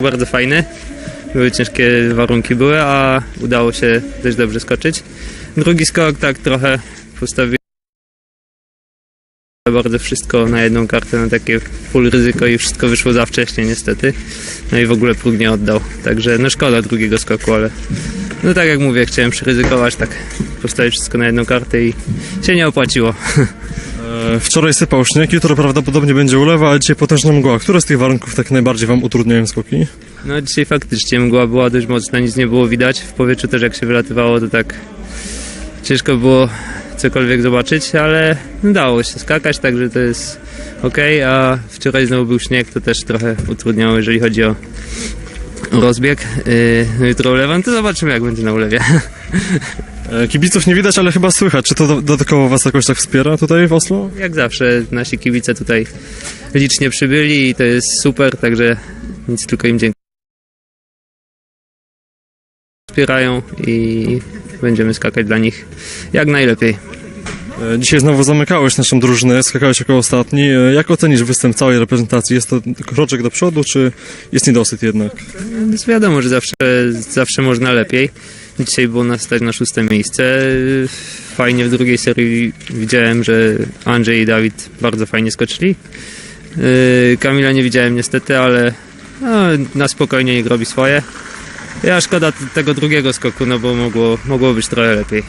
bardzo fajny. Były ciężkie warunki były, a udało się dość dobrze skoczyć. Drugi skok tak trochę postawiłem bardzo wszystko na jedną kartę, na takie full ryzyko i wszystko wyszło za wcześnie niestety. No i w ogóle próg nie oddał. Także no szkoda drugiego skoku, ale no tak jak mówię, chciałem przyryzykować, tak postawić wszystko na jedną kartę i się nie opłaciło. E, Wczoraj sypał śnieg, jutro prawdopodobnie będzie ulewa, a dzisiaj potężna mgła. Które z tych warunków tak najbardziej Wam utrudniają skoki? No dzisiaj faktycznie mgła była dość mocna, nic nie było widać. W powietrzu też jak się wylatywało, to tak ciężko było cokolwiek zobaczyć, ale dało się skakać, także to jest ok, a wczoraj znowu był śnieg, to też trochę utrudniało, jeżeli chodzi o rozbieg. Yy, no jutro ulewam, to zobaczymy jak będzie na ulewie. E, Kibiców nie widać, ale chyba słychać. Czy to do- dodatkowo Was jakoś tak wspiera tutaj w Oslo? Jak zawsze nasi kibice tutaj licznie przybyli i to jest super, także nic tylko im dziękuję. Wspierają i będziemy skakać dla nich jak najlepiej. E, Dzisiaj znowu zamykałeś naszą drużynę, skakałeś jako ostatni. E, Jak ocenisz występ całej reprezentacji? Jest to kroczek do przodu, czy jest niedosyt jednak? Więc wiadomo, że zawsze, zawsze można lepiej. Dzisiaj było nas stać na szóste miejsce. Fajnie w drugiej serii widziałem, że Andrzej i Dawid bardzo fajnie skoczyli. Yy, Kamila nie widziałem niestety, ale no, na spokojnie niech robi swoje. Ja szkoda tego drugiego skoku, no bo mogło, mogło być trochę lepiej.